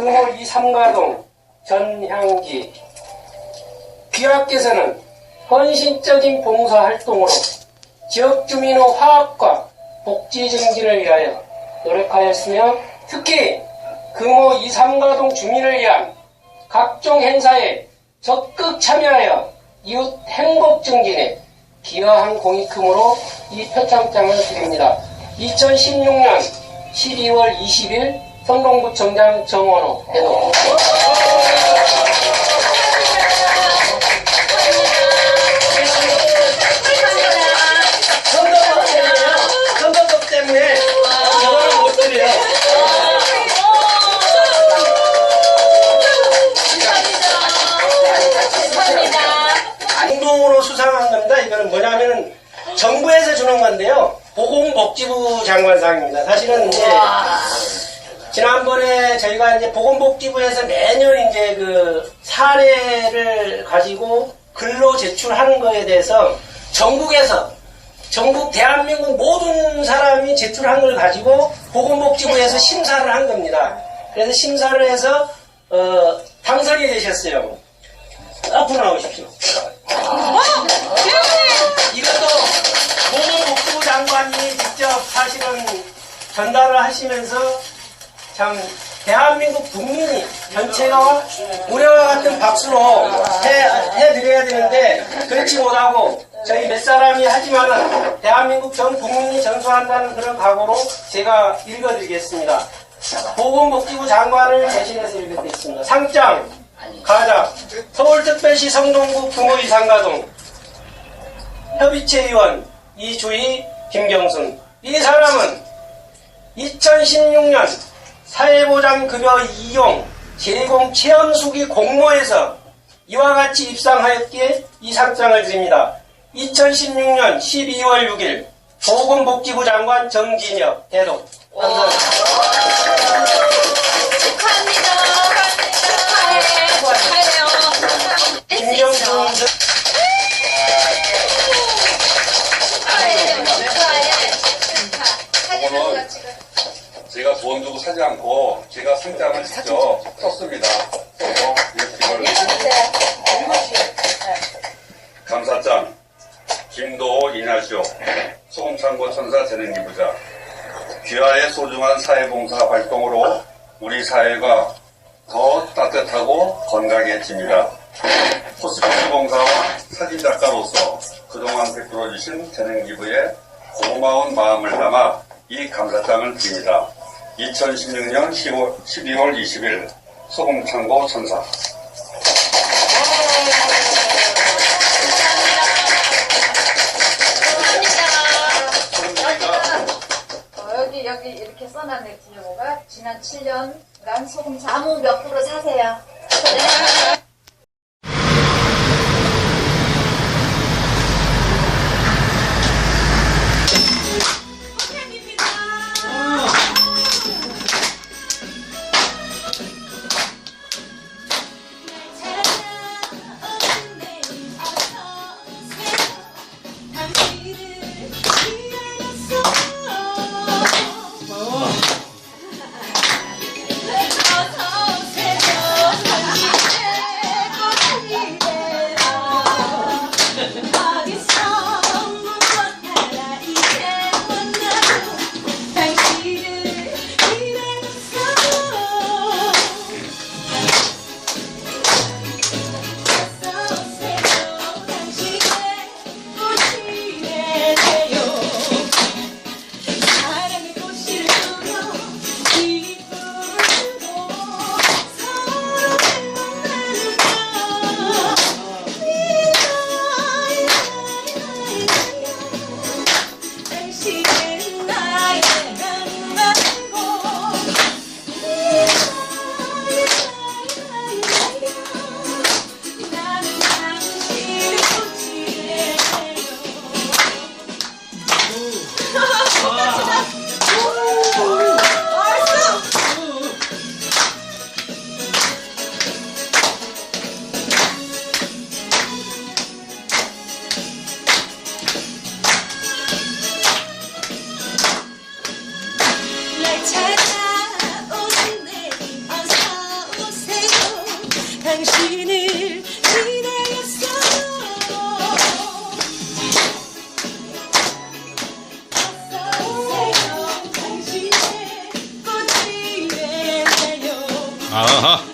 금호 이 삼가동 전향기 귀하께서는 헌신적인 봉사활동으로 지역 주민의 화합과 복지 증진을 위하여 노력하였으며 특히 금호 이 삼가동 주민을 위한 각종 행사에 적극 참여하여 이웃 행복 증진에 기여한 공익금으로 이 표창장을 드립니다. 2016년 12월 20일 성동구청장 정원호 대도 선거법 때문에 저거는 못 드려요. 공동으로 수상한 겁니다. 이거는 뭐냐면은 정부에서 주는 건데요. 보건복지부 장관상입니다. 사실은 이제 지난번에 저희가 이제 보건복지부에서 매년 이제 그 사례를 가지고 글로 제출하는 거에 대해서 전국에서 전국 대한민국 모든 사람이 제출한 걸 가지고 보건복지부에서 심사를 한 겁니다. 그래서 심사를 해서 어, 당선이 되셨어요. 앞으로 나오십시오. 이것도 보건복지부 장관이 직접 사실은 전달을 하시면서 참 대한민국 국민이 전체가 우리와 같은 박수로 해, 해드려야 되는데 그렇지 못하고 저희 몇 사람이 하지만은 대한민국 전 국민이 전수한다는 그런 각오로 제가 읽어드리겠습니다. 보건복지부 장관을 대신해서 읽어드리겠습니다. 상장 가장 서울특별시 성동구 금호이 상가동 협의체 의원 이주희 김경순 이 사람은 2016년 사회보장급여 이용 제공 체험수기 공모에서 이와 같이 입상하였기에 이 상장을 드립니다. 2016년 12월 6일 보건복지부 장관 정진혁 대독 감사합니다. 축하합니다. 축하해요. 김경순 사지 않고 제가 상장을 직접 썼습니다. 써서 이렇게 감사장 김도호 이나시오 소금창고 천사 재능기부자 귀하의 소중한 사회봉사 활동으로 우리 사회가 더 따뜻하고 건강해집니다. 코스프레 봉사와 사진작가로서 그동안 베풀어주신 재능기부에 고마운 마음을 담아 이 감사장을 드립니다. 2016년 10월, 12월 20일 소금창고 천사 어, 여기 여기 이렇게 써놨네 디오가 지난 7년간 소금 자무 몇 프로 사세요. 好好